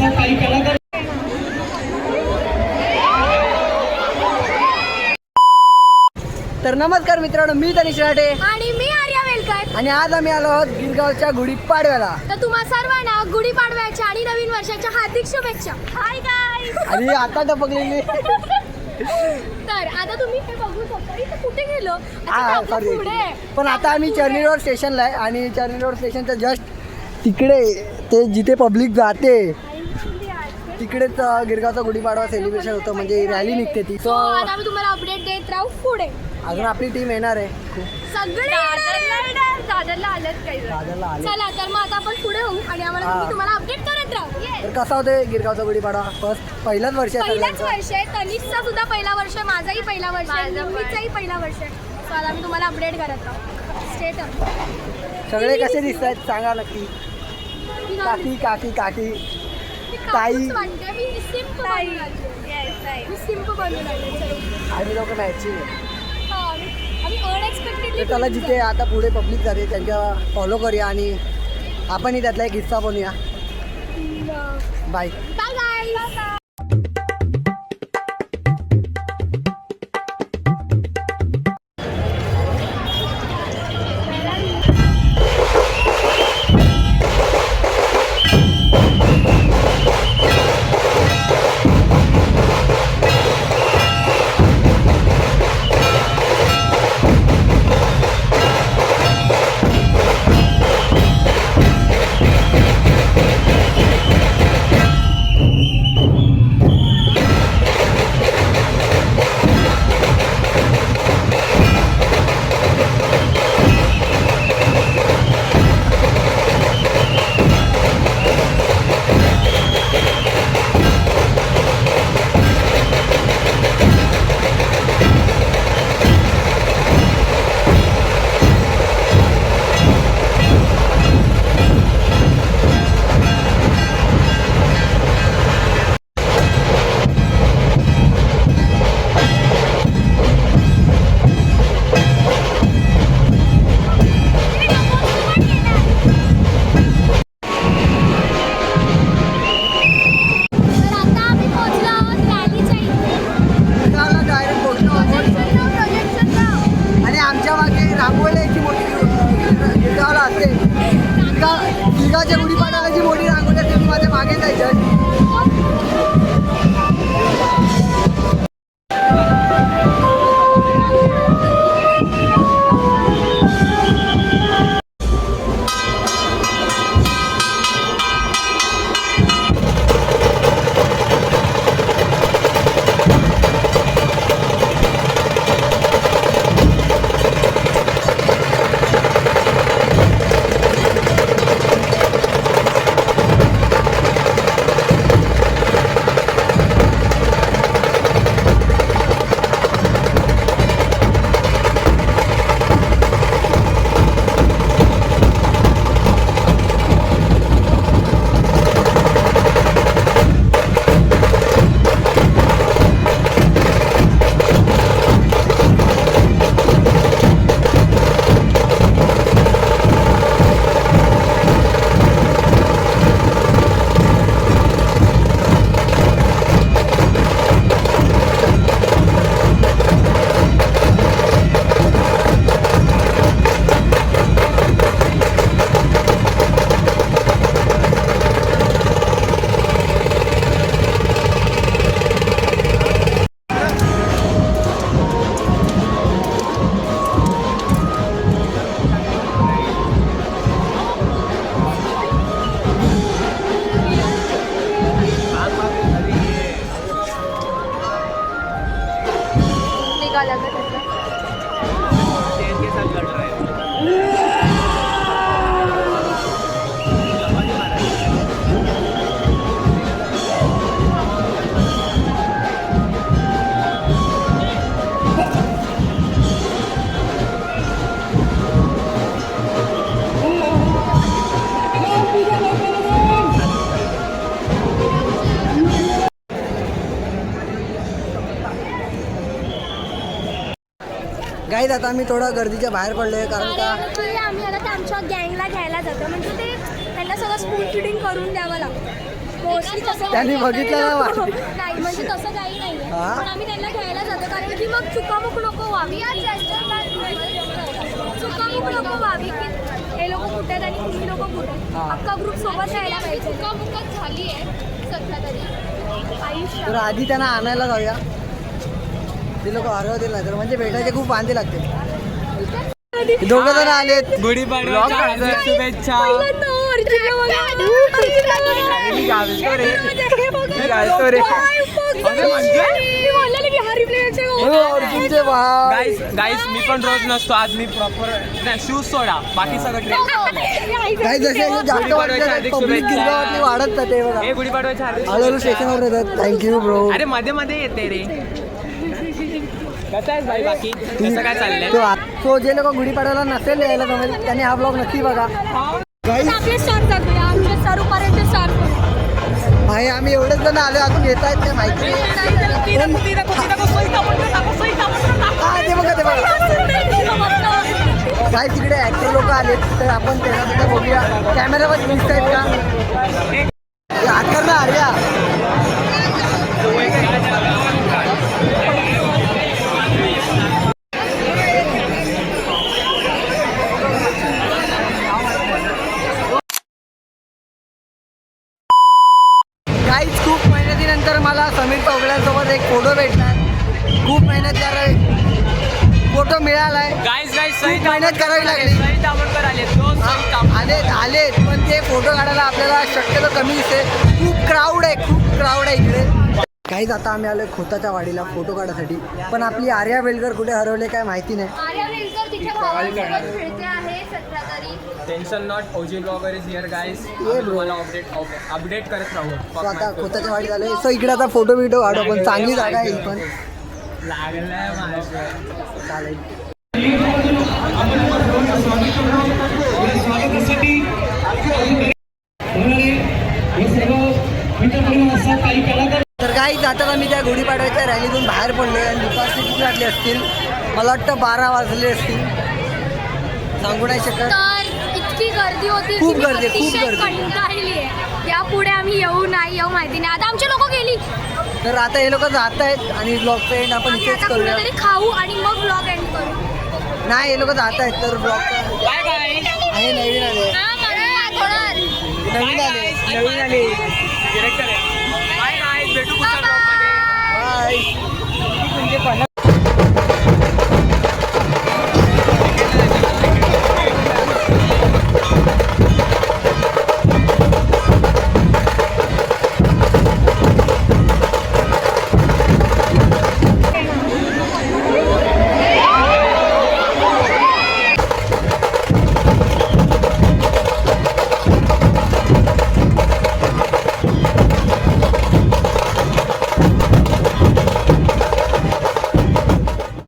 काही कलाकार तर नमस्कार मित्रांनो मी तनिष राठे. आणि मी आर्या वेलकर. आणि आज आम्ही आलो आहोत गिरगावच्या गुढीपाडव्याला. तर तुम्हा सर्वांना गुढीपाडव्याच्या आणि नवीन वर्षाच्या हार्दिक शुभेच्छा. हाय गाय आणि आता टपकलेली. तर आता तुम्ही हे बघू शकता इथं कुठे गेलो? हा आपलं पुढे. पण आता आम्ही चर्नी रोड स्टेशनला आहे आणि चर्नी रोड स्टेशनच्या जस्ट तिकडे ते जिथे पब्लिक जाते तिकडेच गिरगावचा गुढीपाडवा सेलिब्रेशन होतं म्हणजे रॅली निघते ती. सो आता आम्ही तुम्हाला अपडेट देत राहू पुढे. अजून आपली टीम येणार आहे. खूप सगळे दादरला आलेत. काही दादरला आले चला तर मग आता आपण पुढे होऊ आणि आम्हाला हा. तुम्ही तुम्हाला अपडेट करत राहू. तर कसा होते गिरगावचा गुढीपाडवा? फर्स्ट पहिलाच वर्ष आहे पहिलाच सगळ्यांचं. वर्ष आहे. तनिषचा सुद्धा पहिला वर्ष आहे. माझाही पहिला वर्ष आहे. निम्मीचाही पहिला वर्ष आहे. आता आम्ही तुम्हाला अपडेट करत राहू. स्टेट सगळे कसे दिसत आहेत सांगा नक्की. काकी काकी काकी. ताई. आम्ही लोक मॅचिंग हा, तर त्याला जिथे आता पुढे पब्लिक जाते त्यांच्या फॉलो करूया आणि आपणही त्यातला एक हिस्सा बनूया बाय गाईज आता आम्ही थोडा गर्दीच्या बाहेर पडलोय कारण का आम्ही आता ते आमच्या गँगला घ्यायला जातो. म्हणजे ते त्यांना सगळं स्पून फिडिंग करून द्यावं लागतं. मोस्टली त्यांनी बघितलं वाटतं. नाही म्हणजे तसं काही नाही. हा? पण आम्ही त्यांना घ्यायला जातो. कारण की मग चुकामुक नको व्हावी. चुकामुक नको व्हावी की हे लोक कुठे आहेत आणि तुम्ही लोक कुठे आहेत. हा. अख्खा ग्रुप सोबत राहायला पाहिजे. चुकामुकच झाली आहे सध्या तरी. आयुष्य तर आधी त्यांना आणायला जाऊया. ते लोक हरवतील नाही तर म्हणजे भेटायचे खूप वांदे लागते दोघं जण आलेत. गुढीपाडव्याच्या शुभेच्छा. गाईस मी पण रोज नसतो. आज मी प्रॉपर नाही शूज सोडा. बाकी सगळं वाढत जाते हे गुढीपाडव्याच्या हळूहळू स्टेशनवर येतात. थँक्यू ब्रो अरे मध्ये मध्ये येते रे. कसं आहेस भाई बाकी कसं काय चाललंय तो आत- तो जे लोक गुढीपाडव्याला नसेल यायला जमेल त्यांनी हा ब्लॉग नक्की बघा काही आपले स्टार जातोया आमचे सरूपर्यंत स्टार आहे आम्ही एवढेच जण आलो अजून येत आहेत ते माहिती नाही. हा, ते बघा ते बघा काय तिकडे ऍक्टर लोक आलेत तर आपण त्यांना सुद्धा बघूया कॅमेरावर दिसत आहेत का खूप मेहनतीनंतर मला समीर चौगड्यांसोबत एक फोटो भेटला खूप मेहनत करावी फोटो गाईस खूप मेहनत करावी लागली. आले आले आले पण ते फोटो काढायला आपल्याला शक्यतो कमी दिसते. खूप क्राऊड आहे खूप क्राऊड आहे इकडे. काहीच आता आम्ही आलोय खोताच्या वाडीला फोटो काढायसाठी. पण आपली आर्या बेलकर कुठे हरवले काय माहिती नाही. आर्या वेलकर तिच्या भावासोबत खेळते आहे सध्या तरी. Tension not OG blogger is here. तुम्हाला अपडेट अपडेट करत राहू. आता खोताच्या वाडीत आलोय. सो इकडे आता फोटो बिटो काढू पण चांगली जागा आहे पण. चालेल. जाताना मी त्या गुढीपाडव्याच्या रॅलीतून बाहेर पडलोय आणि दुपारचे किती वाजले असतील. मला वाटतं बारा वाजले असतील. सांगू नाही शकत. तर इतकी गर्दी होती खूप गर्दी, खूप गर्दी. यापुढे आम्ही येऊ नाही येऊ माहिती नाही. आता आमची लोक गेली. तर आता हे लोक जात आहेत आणि ब्लॉगचं एंड आपण इथेच करूया. खाऊ आणि मग ब्लॉग एंड करू. नाही हे लोक जात आहेत तर ब्लॉग बाय बाय आहे नवीन आले. नवीन आले नवीन आले. डिरेक्टर आहे. भेटू bye.